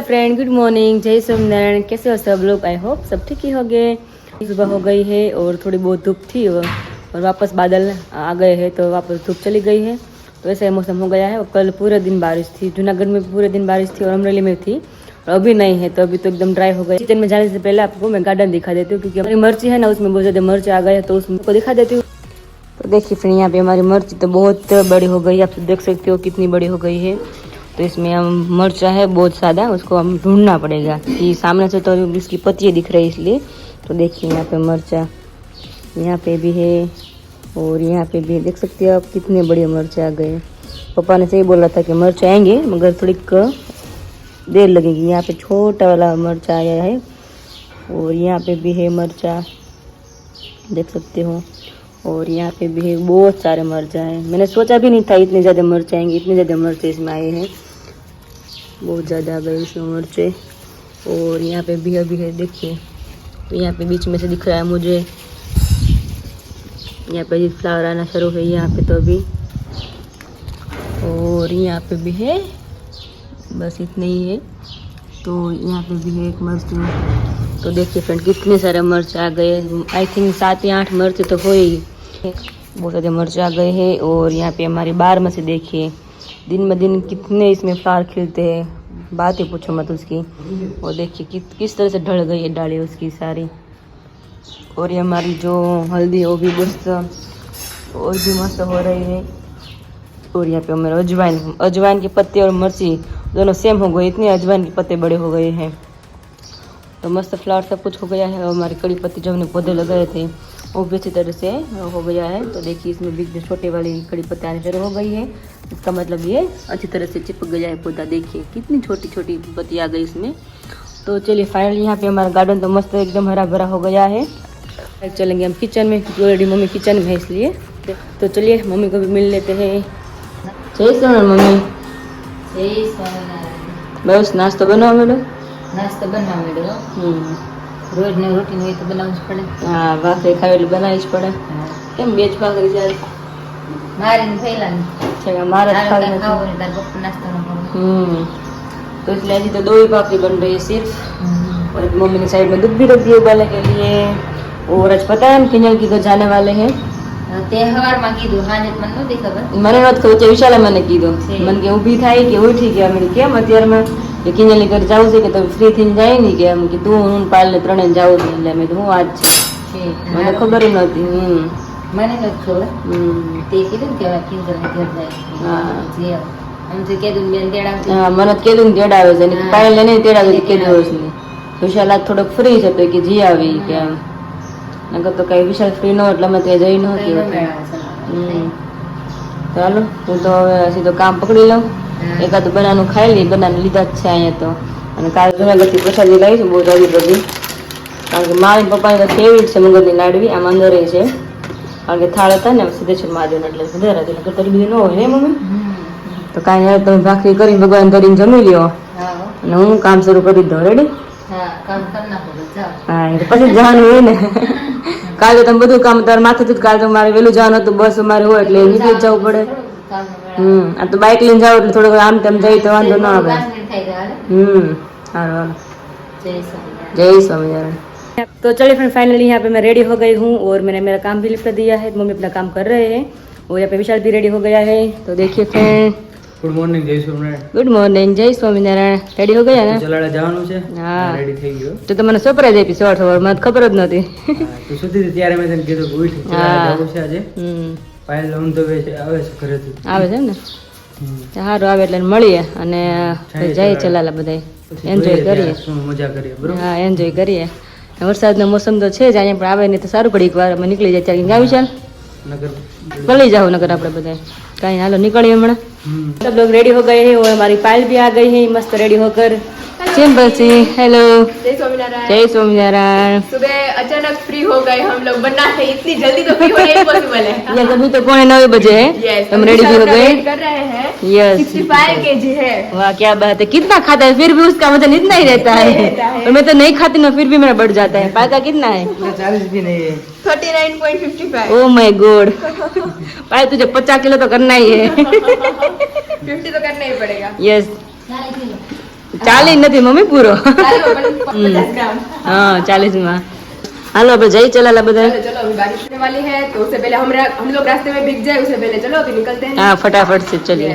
Friend, good morning. जय सोमनारायण कैसे हो सब लोग? आई होप सब ठीक ही हो गए सुबह हो गई है और थोड़ी बहुत धूप थी और वापस बादल आ गए हैं तो वापस धूप चली गई है। तो ऐसा ही मौसम हो गया है और कल पूरे दिन बारिश थी। जूनागढ़ में पूरे दिन बारिश थी और अमरेली में थी और अभी नहीं है तो अभी तो एकदम ड्राई हो गई। किचन में जाने से पहले आपको मैं गार्डन दिखा देती हूँ क्योंकि हमारी मिर्ची है ना, उसमें बहुत ज़्यादा मिर्च आ गए तो उसको दिखा देती हूँ। तो देखिए फ्रेंड, यहाँ पे हमारी मिर्ची तो बहुत बड़ी हो गई। आप देख सकते हो कितनी बड़ी हो गई है। तो इसमें हम मिर्चा है, बहुत सादा, उसको हम ढूंढना पड़ेगा। कि सामने से तो इसकी पत्तियाँ दिख रही है इसलिए। तो देखिए यहाँ पे मिर्चा, यहाँ पे भी है, और यहाँ पे भी। देख सकते हो आप कितने बड़े मिर्च आ गए। पापा ने सही बोला था कि मिर्च आएँगे, मगर थोड़ी देर लगेगी। यहाँ पे छोटा वाला मिर्चा आया है, और यहाँ पे भी है मिर्चा। देख सकते हो। और यहाँ पे भी है, बहुत सारे मिर्चा है। मैंने सोचा भी नहीं था इतने ज़्यादा मिर्च आएँगे, इतने ज़्यादा मिर्च इसमें आए हैं। बहुत ज़्यादा आ गए इसमें मिर्चे और यहाँ पे भी अभी है, देखिए। तो यहाँ पे बीच में से दिख रहा है मुझे। यहाँ पे फ्लावर आना शुरू है यहाँ पे तो अभी। और यहाँ पे भी है, बस इतना ही है। तो यहाँ पे भी है एक मिर्च तो देखिए फ्रेंड, कितने सारे मर्च आ गए आई थिंक सात या आठ मिर्च तो हो ही। बहुत ज़्यादा मिर्च आ गए हैं और यहाँ पे हमारी बार में से देखिए दिन ब दिन कितने इसमें फ्लावर खिलते हैं। बात ही पूछो मत उसकी। और देखिए कि, किस तरह से ढल गई है डाली उसकी सारी। और ये हमारी जो हल्दी वो भी मस्त और भी मस्त हो रही है। और यहाँ पे हमारे अजवाइन अजवाइन के पत्ते और मिर्ची दोनों सेम हो गए इतने अजवाइन के पत्ते बड़े हो गए हैं। तो मस्त फ्लावर सब कुछ हो गया है और हमारी कड़ी पत्ती जो हमने पौधे लगाए थे खूब अच्छी तरह से हो गया है। तो देखिए इसमें बीच में छोटे वाली कड़ी पत्ती इधर हो गई है इसका मतलब ये अच्छी तरह से चिपक गया है पौधा। देखिए कितनी छोटी छोटी पत्ती आ गई इसमें। तो चलिए फाइनली यहाँ पे हमारा गार्डन तो मस्त एकदम हरा भरा हो गया है। चलेंगे हम किचन में क्योंकि ऑलरेडी मम्मी किचन में है इसलिए। तो चलिए मम्मी को भी मिल लेते हैं। जय सर मम्मी। बस नाश्ता बनाओ मेरे। नाश्ता बनाओ मेडो બનવા માંડ્યો હમ રોજ ને રોટી હોય તો બનાવવું જ પડે હા ભાખરી ખાવી એટલે બનાવી જ પડે કેમ બે જ ભાખરી જાય મારે ને થયેલા ને છે કે મારે જ તારે ખાવી કાંઈ ખાવું નથી હોય તારે પપ્પા નાસ્તો ન કરવો हम्म तो इसलिए अभी तो दो ही भाखरी बन रही है सिर्फ હમ. और मम्मी ने साइड में दूध भी रख दिया उबालने के लिए और आज पता है हम किन्नल की घर जाने वाले हैं તે હવારમાં કીધું મને નહોતી ખબર. મને ખબર વિશાલે મને કીધું. મને કે ઊભી થાય કે ઉઠી ગયા મને કેમ અત્યારમાં? કે કિંજલની ઘર જાવ છે કે તમે ફ્રી થઈને જાય નહીં કે એમ કે તું હું પાલ ને ત્રણે જાવું છે એટલે મેં હું આજ છે. મને ખબર નહોતી હમ. મને નથી ખબર. તે કીધું કે કિંજલની ઘર જાય જે મને કીધું ને તેડાવે છે. પાયલ ને તેડાવે. છે કીધું વિશાલ થોડોક ફ્રી છે તો કે જી આવી કે નકર તો કઈ વિશાલ ફ્રી ન એટલે અમે ત્યાં જઈ નહોતી ચાલો. હું તો હવે સીધો કામ પકડી લઉં. એકાદ બનાનું ખાઈ લઈ બનાને લીધા જ છે અહીંયા તો. અને કાલે જુનાગઢથી પ્રસાદી લાવી છું બહુ જલ્દી બધી. કારણ કે મારી પપ્પાની તો ફેવરિટ છે મગજની લાડવી આમ અંદર છે. કારણ કે થાળ હતા ને સિદ્ધેશ્વર મહાદેવના એટલે વધારે હતી. નકર તરી ન હોય ને મમ્મી? તો કાંઈ નહીં તમે ભાખરી કરી ભગવાન ધરીને જમી લ્યો. અને હું કામ શરૂ કરી દઉં રેડી હા કામ કરી નાખો હા એટલે પછી જવાનું હોય ને. કાલે તમે બધું કામ તારે માથેથી જ કાલે તો મારે વહેલું જવાનું હતું બસ અમારે હોય એટલે નીકળી જ જવું પડે કામનો મેળાવો. હમ આ તો બાઇક લઈને જાવ એટલે થોડુંક આમ તેમ જઈ તો વાંધો ના આવે પાંચ મિનિટ થઈ ગયા હાલે. हम्म हारो हारो જય સ્વામિનારાયણ जय स्वामीनारायण तो चलिए फ्रेंड फाइनली यहाँ पे मैं रेडी हो गई हूँ और मैंने मेरा काम भी लिख दिया है मम्मी अपना काम कर रहे हैं और यहाँ पे विशाल भी रेडी हो गया है तो देखिए फ्रेंड ગુડ મોર્નિંગ જય સ્વામિનારાયણ ગુડ મોર્નિંગ જય સ્વામિનારાયણ રેડી હો ગયા ને? જલાડા જવાનું છે? હા. રેડી થઈ ગયો. તો તમને સરપ્રાઈઝ આપી સવાર સવારમાં ખબર જ નહોતી તો સુધી ત્યારે મેં તને કીધું ઉઠ જવાનું છે આજે. પાયલ લોન તો આવે છે ઘરેથી. આવે છે ને? સારું આવે એટલે મળીએ અને જય ચલાલા બધા એન્જોય કરીએ. મજા કરીએ બરોબર? હા એન્જોય કરીએ. વરસાદનો મોસમ તો છે જ અહીંયા પણ આવે નહીં તો સારું ઘડીક વાર નીકળી જાય ત્યાં. ગાવી ચાલ નગર ભલી जाओ नगर આપણે બધા कहीं हालो निकलिए हमारा હમ. सब लोग रेडी हो गए हैं और हमारी पायल भी आ गई है मस्त रेडी होकर सिंपल सी हेलो जय स्वामीनारायण जय स्वामीनारायण सुबह अचानक फ्री हो गए हम लोग बनना है इतनी जल्दी तो फ्री होना इम्पॉसिबल है ये अभी तो पौने नौ बजे है यस हम रेडी भी हो गए कर रहे हैं यस 65 केजी है वाह क्या बात है कितना खाता है फिर भी उसका वजन इतना ही रहता नहीं है रहता है। और मैं तो नहीं खाती ना फिर भी मेरा बढ़ जाता है पायल का कितना है पूरा चालीस भी नहीं है 39.55 ओ माय गॉड पायल तुझे पचास किलो तो करना ही है 50 तो करना ही पड़ेगा यस ચાલે કિલો ચાલીસ નથી મમ્મી પૂરો ચાલો, પણ पचास ग्राम હા ચાલીસ માં હાલો આપણે જઈ ચલાલા બધા चलो चलो अभी बारिश होने वाली है तो उससे पहले हम हम लोग रास्ते में भीग जाए उससे पहले चलो अभी निकलते हैं હા ફટાફટ से ચલીએ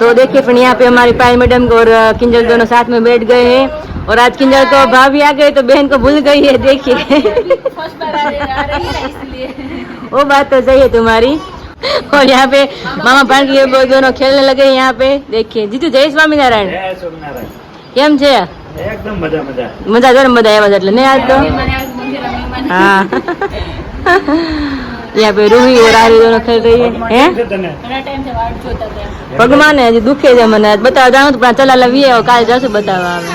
तो देखिए फिर यहाँ पे हमारी पायल मैडम और अ, किंजल दोनों साथ में बैठ गए हैं और आज किंजल तो भाभी आ गई तो बहन को भूल गई है देखिए वो बात तो सही है तुम्हारी और यहाँ पे मामा भाण की वो दोनों खेलने लगे हैं यहाँ पे देखिए जीतू जय स्वामी नारायण જય સ્વામિનારાયણ કેમ છે એકદમ મજા મજા મજા જો ને બધા આવ્યા છે એટલે નહીં આજ તો हाँ યા ભાઈ રૂહી ઓરારી દોનો ખેલ રહી હે? ભગવાન દુખે છે મને. બતાવ જાઉં પણ ચલા લવી આવ્યો કાલે જશું બતાવવા આવે.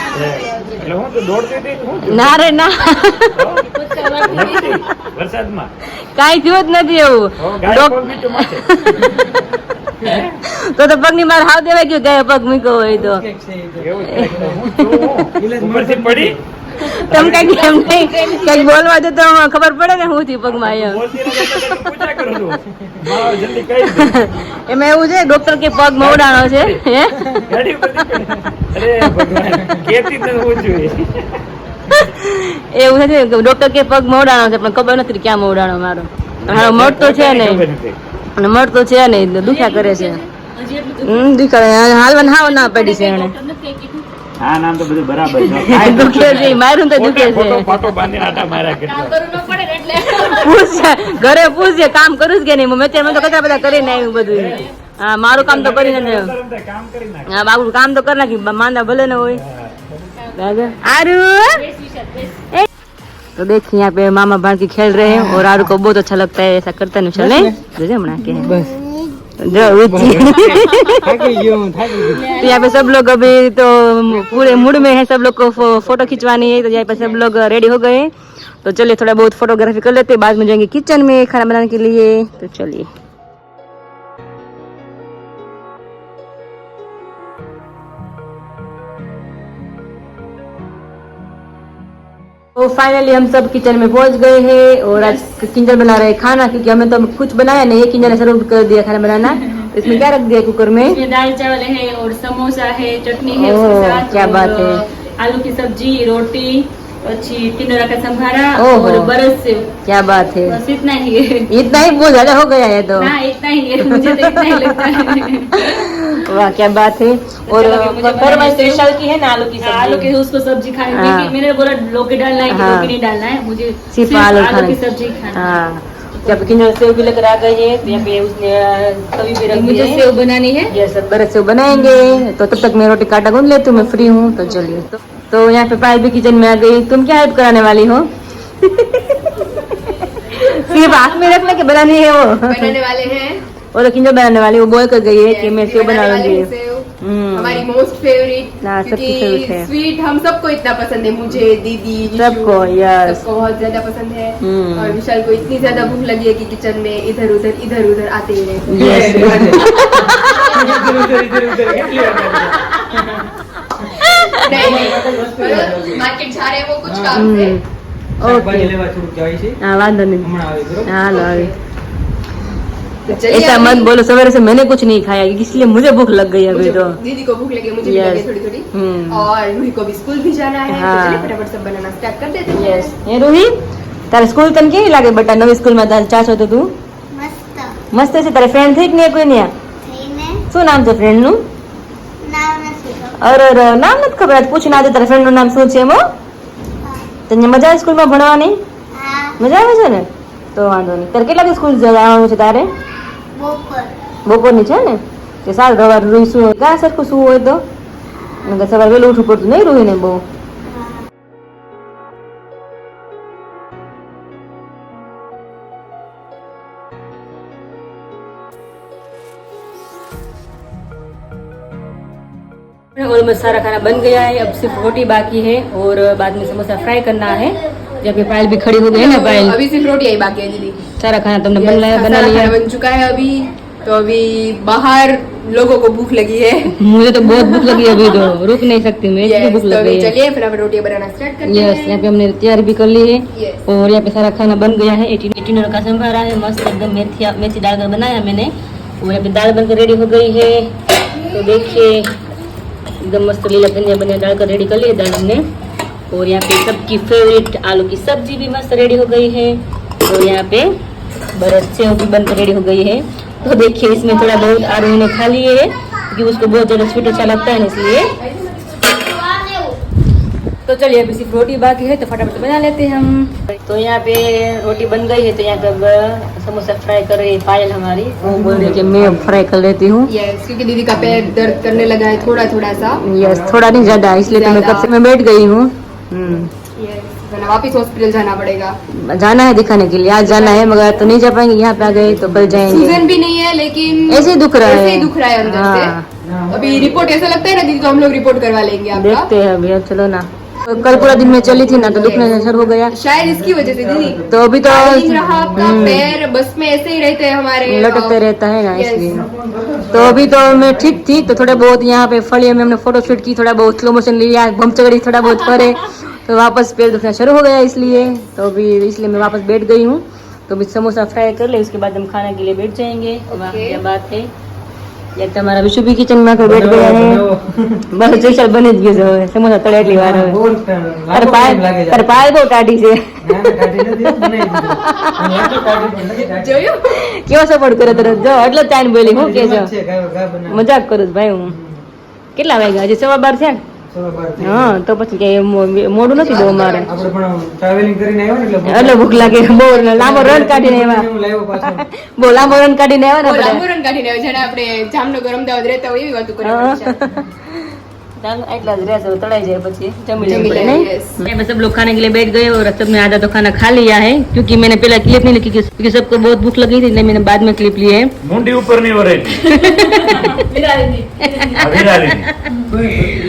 ના રે ના. કઈ થયું જ નથી એવું. તો તો પગની માર હાવ દેવાય ગયો ગયા પગ મૂક્યો હોય તો. પડી? તમે કંઈક એમ નહીં કંઈક બોલવા દે તો ખબર પડે ને હું થયું પગમાં એમ. એમાં એવું છે ડોક્ટર કે પગ મવડાણો છે હે? એવું છે ડોક્ટર કે પગ મવડાણો છે પણ ખબર નથી ક્યાં મવડાણો મારો. મારો મળતો છે નહીં. અને મળતો છે નહીં દુખ્યા કરે છે. હમ દુખ્યા હાલવાન હાવ ના પડી છે એને આ નામ તો બધું બરાબર છે. કાંઈ દુખે છે મારું તો દુખે ખોટે ખોટો છે પાટો બાંધીને આટા માર્યા કરતો. પૂછ ઘરે પૂછજે કામ કરું જ કે નહીં મેં અત્યારે મેં તો કચરા બધા કરીને આવ્યું બધું હા મારું કામ તો કરીને જ આવ્યું. રમતા રમતા કામ કરી નાખ. हाँ बाबू काम तो करना कि मांदा भले न होए आरू ए, तो देखिए यहाँ पे मामा भाण की खेल रहे हैं और आरू को बहुत अच्छा लगता है ऐसा करता नहीं चले जैसे बना के हैं। तो यहाँ पे सब लोग अभी तो पूरे मूड में है सब लोग को फ़ोटो खिंचवानी है तो यहाँ पे सब लोग रेडी हो गए तो चलिए थोड़ा बहुत फोटोग्राफी कर लेते बाद में जाएँगे किचन में खाना बनाने के लिए। तो चलिए। तो फाइनली हम सब किचन में पहुँच गए हैं और आज किंजल बना रहे हैं खाना क्योंकि हमें तो कुछ बनाया नहीं है किंजल ने सर्व कर दिया खाना बनाना। इसमें क्या रख दिया कुकर में? दाल चावल है और समोसा है चटनी है उसके साथ क्या बात है। आलू की सब्ज़ी रोटी अच्छी टिंडोरा का संभारा और बरस। से क्या बात है। बस इतना ही है। इतना ही बहुत ज़्यादा हो गया है तो। इतना ही है मुझे तो इतना ही लगता है। वाह क्या बात है। और मुझे फरमाइश बनाने से- विशाल की है ना आलू की आलू की उसको सब्ज़ी खानी हाँ। मैंने बोला लौकी डालना है कि हाँ। नहीं डालना है मुझे सिर्फ़ आलू की सब्ज़ी खाना है। हाँ। जब किंजल सेव भी लेकर आ गई है तो यहाँ पे उसने तवी भी रख मुझे सेव बनानी है। ये सब बरस सेव बनाएँगे। तो तब तक मैं रोटी काटा गूंद लेती हूँ मैं फ्री हूँ तो चलिए। तो, तो यहाँ पे पायल भी किचन में आ गई। तुम क्या हेल्प कराने वाली हो? सिर्फ़ हाथ में रखने के बनानी है वो? बनाने वाले हैं। वो तो किंजल बनाने वाली वो बोल कर गई है कि मैं सेव बना बनाने वाले हैं लूंगी सेव। हम्म। हमारी मोस्ट फेवरेट हाँ, सबकी favorite है। स्वीट हम सबको इतना पसंद है मुझे दीदी विशु, सबको, yes। सबको बहुत ज्यादा पसंद है हम्म। और विशाल को इतनी ज्यादा भूख लगी है कि किचन में इधर उधर इधर उधर आते ही रहते हैं। Yes. ઇધર ઉધર ઇધર ઉધર કેટલી વાર લાગે? नहीं नहीं मार्केट जा रहे हैं वो कुछ काम से हम्म। શાકભાજી ओके લેવા થોડુંક જાય છે हाँ वांधो नहीं હમણાં આવી ऐसा अभी मत बोलो सवेरे से मैंने कुछ नहीं खाया इसलिए मुझे भूख लग गई अभी मुझे- तो दीदी को भूख लगी मुझे भी Yes. लगी थोड़ी थोड़ी हम्म। और रूही को भी स्कूल भी जाना है हाँ। तो चलिए फटाफट सब बनाना स्टार्ट कर देते हैं यस ये रूही તારે સ્કૂલ તને કેવી લાગે બટા નવી સ્કૂલમાં તારે ચાસો તો તું મસ્ત મસ્ત છે તારે ફ્રેન્ડ થઈ કે નહીં કોઈ ને થઈને શું નામ છે ફ્રેન્ડ નું નામ નથી ખબર અરે અરે નામ નથી ખબર આજ પૂછીને આજે તારા ફ્રેન્ડ નું નામ શું છે એમ હો? તને મજા આવે સ્કૂલમાં ભણવાની હા મજા આવે છે ને તો વાંધો નહીં તારે કેટલા સ્કૂલ જવાનું છે તારે બપોર બપોરની છે ને કે સારું રવાર રૂઈ શું ક્યાં સરખું શું હોય તો નકર સવારે વહેલું ઉઠવું પડતું નહીં રૂઈને બહુ ऑलमोस्ट सारा खाना बन गया है अब सिर्फ रोटी बाकी है और बाद में समोसा फ्राई करना है जब ये पायल भी खड़ी हो गई है ना पायल अभी सिर्फ़ रोटी आई बाकी है दीदी। सारा खाना तुमने बन Yes, बना लिया। बन चुका है अभी। तो अभी बाहर लोगों को भूख लगी है। मुझे तो बहुत भूख लगी है अभी तो। रुक नहीं सकती मैं इतनी Yes, भूख तो लग गई है। चलिए फटाफट रोटियाँ बनाना स्टार्ट करते यस हैं। यहाँ पे हमने तैयारी भी कर ली है। Yes. और यहाँ पे सारा खाना बन गया है। एटीन एटीन का संभारा है। मस्त एकदम मेथी मेथी डालकर बनाया मैंने। और यहाँ पे दाल बनकर रेडी हो गई है। तो देखिए एकदम मस्त लीला धनिया बनिया डालकर रेडी कर लिए दाल हमने। और यहाँ पे सबकी फेवरेट आलू की सब्ज़ी भी मस्त रेडी हो गई है। और यहाँ पे बरस सेव भी बनकर रेडी हो गई है। तो देखिए इसमें थोड़ा बहुत आलू ने खा लिए है क्योंकि उसको बहुत ज़्यादा स्वीट अच्छा लगता है इसलिए। तो चलिए अभी सिर्फ़ रोटी बाकी है तो फटाफट बना लेते हैं हम। तो यहाँ पे रोटी बन गई है तो यहाँ पे समोसा फ्राई कर रही है पायल हमारी। वो बोल रही है कि मैं फ्राई कर लेती हूँ। यस क्योंकि दीदी का पैर दर्द करने लगा है थोड़ा थोड़ा सा। यस थोड़ा नहीं ज़्यादा इसलिए तो मैं कब से मैं बैठ गई हूँ। वापस हॉस्पिटल जाना पड़ेगा। जाना है दिखाने के लिए आज जाना है मगर तो नहीं जा पाएँगे यहाँ पे आ गए तो कल जाएँगे। सीज़न भी नहीं है लेकिन ऐसे ही दुख रहा है। दुख रहा है अंदर हाँ, से अभी रिपोर्ट ऐसा लगता है ना दीदी तो हम लोग रिपोर्ट करवा लेंगे आपका। देखते हैं अभी चलो ना। कल पूरा दिन में चली थी ना तो दुखने शुरू हो गया। शायद इसकी वजह से दीदी। तो अभी तो रहा आपका हम्म, पैर बस में ऐसे ही रहते हैं हमारे लटकते रहता है ना इसलिए। तो अभी तो मैं ठीक थी तो थोड़ा बहुत यहाँ पे फलिया में हमने फ़ोटो शूट की थोड़ा बहुत स्लो मोशन लिया बम चगड़ी थोड़ा बहुत करे। तो वापस पैर दुखना शुरू हो गया इसलिए। तो अभी इसलिए मैं वापस बैठ गई हूँ। तो अभी समोसा फ्राई कर ले उसके बाद हम खाने के लिए बैठ जाएँगे। वाह, क्या बात है। તમારા વિશુભી કિચનમાં કોઈ બેટ ગયા ને? બસ સ્પેશિયલ બની જ ગયું છે હવે. સમોસા તળે એટલી વાર હવે. અરે પાય અરે પાય બહુ કાઢી છે. કેવો સપોર્ટ કરે તરત? જો એટલે ચાઈન બોલી હું કે છો મજાક કરું ભાઈ હું. કેટલા વાગ્યા? હજી સવા બાર છે સવા બાર થઈ હા તો પછી કે મોડું નથી બહુ મારે આપણે પણ ટ્રાવેલિંગ કરીને આવ્યા ને એટલે એટલે ભૂખ લાગે બહુ લાંબો રન કાઢીને આવ્યા હું લાવ્યો પાછો બહુ લાંબો રન કાઢીને આવ્યા ને બહુ આપણે લાંબુ રન કાઢીને આવે જાણે આપણે જામનગર અમદાવાદ રહેતા હોય એવી વાતો કરે हाँ। પરીક્ષા. ચાલો એટલા જ રહેશે તળાઈ જાય પછી जमी जमी लेंगे लेंगे, नहीं yes. मैं सब लोग खाने के लिए बैठ गए और सबने आधा तो खाना खा लिया है क्योंकि मैंने पहला क्लिप नहीं लिखी क्योंकि सबको बहुत भूख लगी थी इसलिए मैंने बाद में क्लिप लिए है मुंडी ऊपर नहीं हो रही थी अभी डाली थी।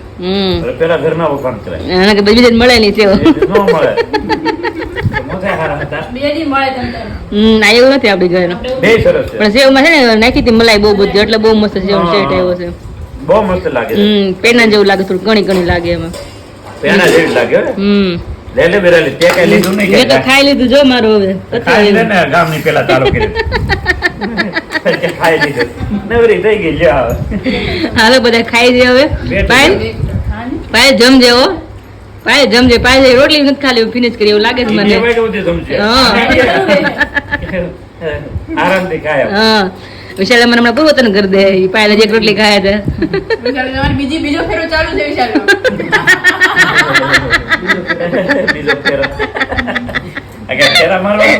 હમ. પેલા ઘરના વખાણ કરાય. અને કે બીજી મળે નહીં સેવ એ ન મળે. હમ આ એવું નથી આપડી ઘરે. બે સરસ છે. પણ સેવમાં છે ને નાખી હતી મલાઈ બહુ બધી એટલે બહુ મસ્ત સેવ સેટ આવ્યો છે. બહુ મસ્ત લાગે હમ પેના જેવું લાગે થોડું ઘણી ઘણી લાગે એમાં. પેના જેવી લાગે હમ. લે લે બેરાલી તે કઈ લીધું નહીં મેં તો ખાઈ લીધું જો મારું હવે ખાઈ લે ને ગામની પેલા ચાલુ કરી કે ખાઈ લીધું. નવરી થઈ ગઈ લ્યો હવે. હાલો બધા ખાઈ જાય હવે. બે પાયલ જમજે હો. પાય જમજે. પાય રોટલી નથી ખાલી ફિનિશ કરી એવું લાગે છે મને. આરામથી ખાય હા. વિશાલ મને હમણાં પૂર્વતન કરી દે. ઈ પાયલ એક રોટલી ખાયા છે. બીજી બીજો ફેરો ચાલુ છે વિશાલનો. બીજો ફેરો. આ ફેરા મારવાનો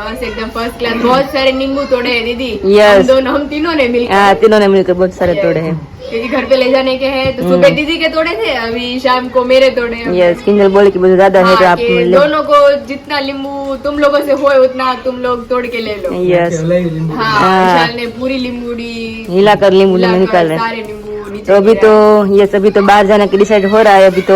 बस एकदम फ़र्स्ट क्लास बहुत सारे नींबू तोड़े दीदी। दोनों हम हाँ, तीनों ने मिलकर बहुत सारे तोड़े हैं। घर पे ले जाने के हैं तो सुबह हम्म। दीदी के तोड़े थे अभी शाम को मेरे तोड़े हैं। यस किंजल बोले कि ज़्यादा है हाँ, तो आप दोनों को जितना नींबू तुम लोगों से होए उतना तुम लोग तोड़ के ले लो। यस हाँ, हाँ ने पूरी नींबूड़ी हिला कर नींबू निकाल सारे सारे तो अभी गिरा। तो यस अभी तो बाहर जाने का डिसाइड हो रहा है अभी तो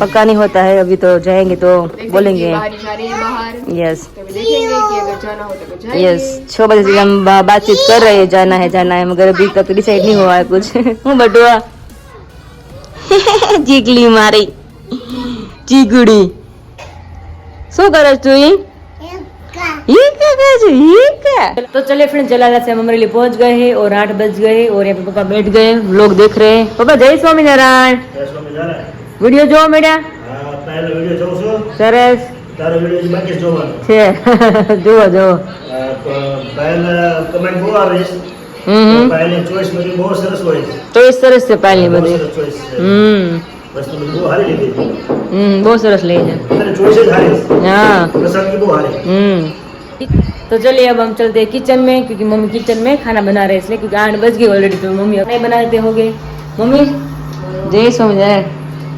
पक्का नहीं होता है अभी तो जाएंगे तो देखते बोलेंगे हैं, बारिश आ रही है बाहर यस तो अभी देखेंगे कि अगर जाना हो तो जाएंगे यस छह बजे से हम बा- बातचीत कर रहे हैं जाना है जाना है मगर अभी तक डिसाइड नहीं हुआ है कुछ હું બટુઆ ચીકલી મારી ચીકુડી શું કરે તું ઈ એકા ये क्या कर रही है? ये क्या तो चलिए फ्रेंड जलाला से हम अमरेली पहुंच गए हैं और आठ बज गए और यहाँ पे पापा बैठ गए लोग देख रहे हैं पापा जय स्वामीनारायण वीडियो जो मेरा પહેલો વિડીયો જોઉં છું સરસ તારો વિડીયો બાકી જ જોવાનો છે જુઓ જુઓ પહેલ કમેન્ટ બહુ આવે છે હમ પહેલની ચોઈસ બધી બહુ સરસ હોય છે તો એ સરસ છે પાલની બહુ બધી સરસ ચોઈસ છે હમ વસ્તુ બધી બહુ સારી લીધી હમ બહુ સરસ લઈ છે અને ચોઈસ જ સારી છે हाँ પસંદગી બહુ સારી हम्म तो चलिए अब हम चलते हैं किचन में क्योंकि मम्मी किचन में खाना बना रहे हैं इसलिए क्योंकि आठ बज गए ऑलरेडी तो मम्मी अब नहीं बना देते होगे मम्मी जय स्वामीनारायण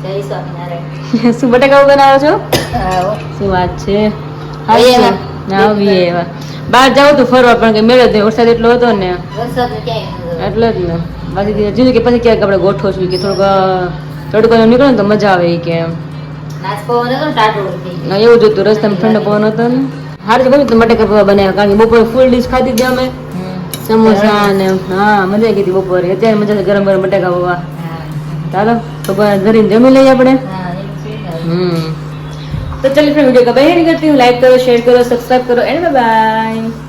જય સ્વામિનારાયણ શું બટાકા બનાવો છો આવો. શું વાત છે આવીએ એવા. આવીએ એવા બહાર જાવ તો ફરવા પણ કે મેળો તો વરસાદ એટલો હતો ને વરસાદ ક્યાંય નતો. એટલે જ ને બાકી જીધું કે પછી ક્યાંક આપણે ગોઠવો છું કે થોડુંક અ, તડકો ને નીકળે ને તો મજા આવે ઈ કે એમ નાસ્તો હતો ને ટાટોળું થઈ ગયું. ના, એવું જ હતું રસ્તામાં ઠંડો પવન હતો ને હારે તો ગમે મટે કપા બનાવ્યા કારણ કે બપોરે ફૂલ ડીશ ખાધી હતી અમે સમોસા ને હા મજા કીધી બપોરે અત્યારે મજા ગરમ ગરમ બટાકા પવા ચાલો તો ઘરે જમી લઈએ આપણે હમ તો ચાલો ફ્રેન્ડ વિડીયો કબાઈ કરતી હું લાઈક કરો શેર કરો સબસ્ક્રાઈબ કરો એન્ડ બાય